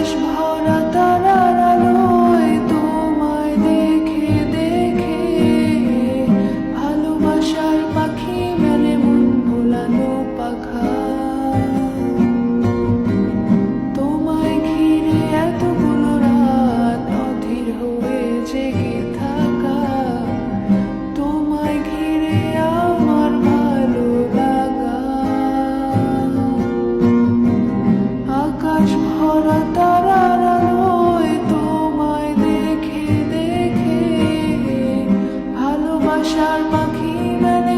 Taj Mahal. ভালোবাসার পাখি মানে